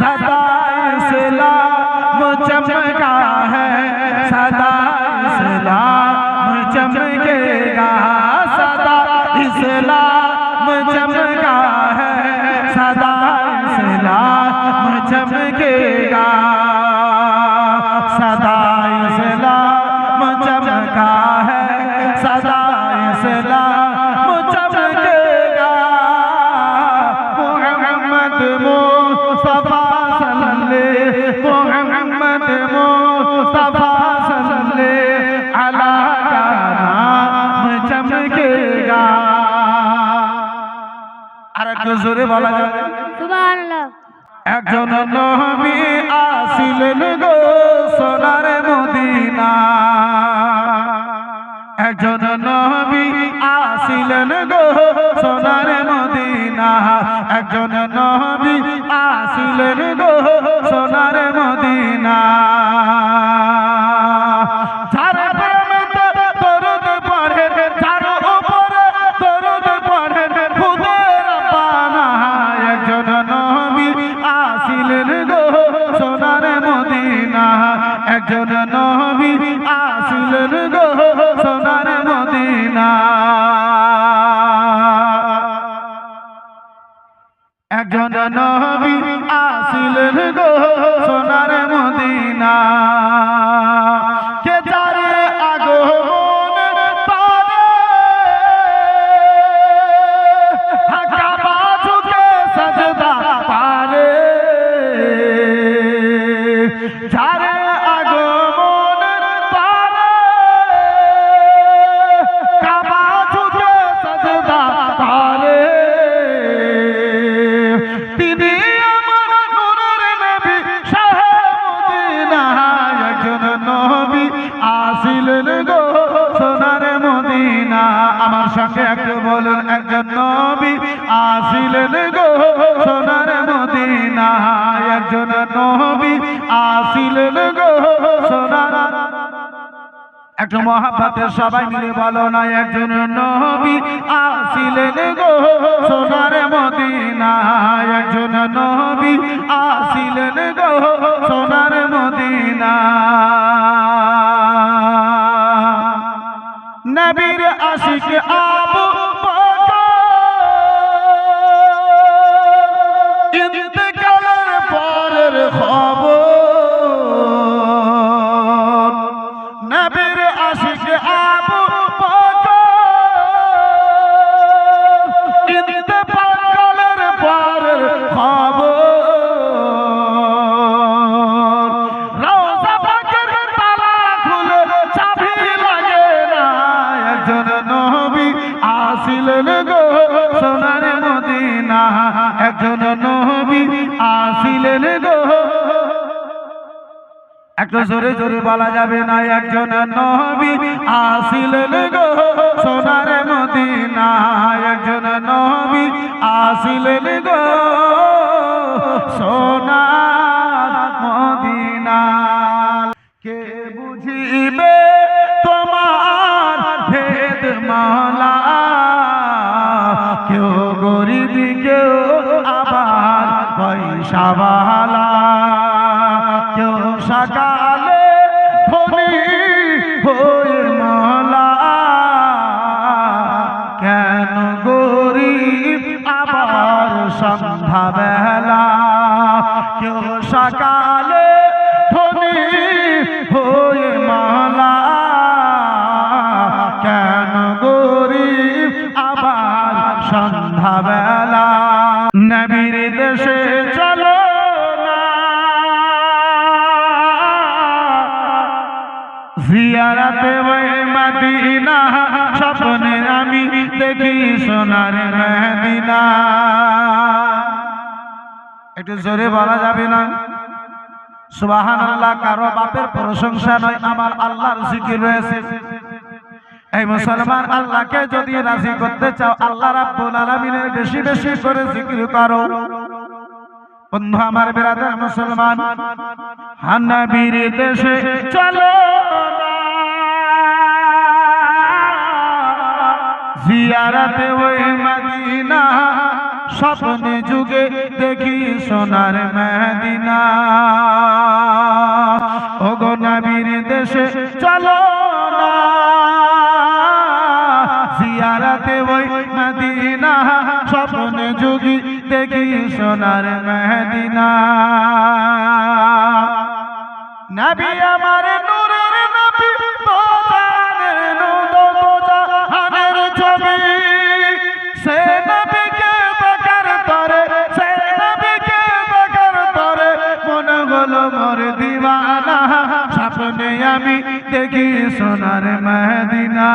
सदा इस्लाम चमका জোরে বলা যাবে। সুবহানাল্লাহ। একজন নবী আসিলেন গো সোনার মদিনা। একজন নবী আসিলেন গো সোনার মদিনা। একজন নবী আসিলেন গো সোনার মদিনা। একজন নবী আসিলেন গো সোনার মদিনা। একজন নবী আসিলেন গো সোনার মদিনা। আমার সঙ্গে একটু বলুন, একজন নবী আসিলেন গো সোনার মদিনা একজন নবী আসিলেন গো সোনার একটু মহাব্বাতের সবাই মিলে বলো না, একজন নবী আসিলেন গো সোনার মদিনা একজন নবী আসিলেন গো সোনার মদিনা নবীর আবু ইন্তেকালের পরের খবর নবীর আশিক আবু একজন নবী আসিলেন গো। একটু জোরে জোরে বলা যাবে না, একজন নবী আসিলেন গো। সোনার মদিনা একজন নবী আসিলেন গো। সোনার মদিনা কে বুঝিবে? পয়সাওয়ালা কেউ সকালে ধনী হয়ে মালা। কেন গরিব আবার সন্ধ্যাবেলা? কেউ সকালে জিয়ারাতে মদিনা, স্বপ্নে আমি দেখি সোনার মদিনা একটু জোরে বলা যাবে না? সুবাহান আল্লাহ কারও বাপের প্রশংসা নয়, আমার আল্লাহর জিকির রয়েছে। এই মুসলমান আল্লাহকে যদি রাজি করতে চাও, আল্লাহ রাব্বুল আলামিনের বেশি বেশি করে জিকির করো। বন্ধু, আমার বেরাদার মুসলমান হান্নাবির দেশে চলো। জিয়ারাতে ওই মদিনা, স্বপ্নে যুগে দেখি সোনার মেদিনা। ওগো নবীর দেশে চলো না, জিয়ারাতে ওই মদিনা, স্বপ্নে যুগে দেখি সোনার মেদিনা। নবী আমার দেখি সোনার মদিনা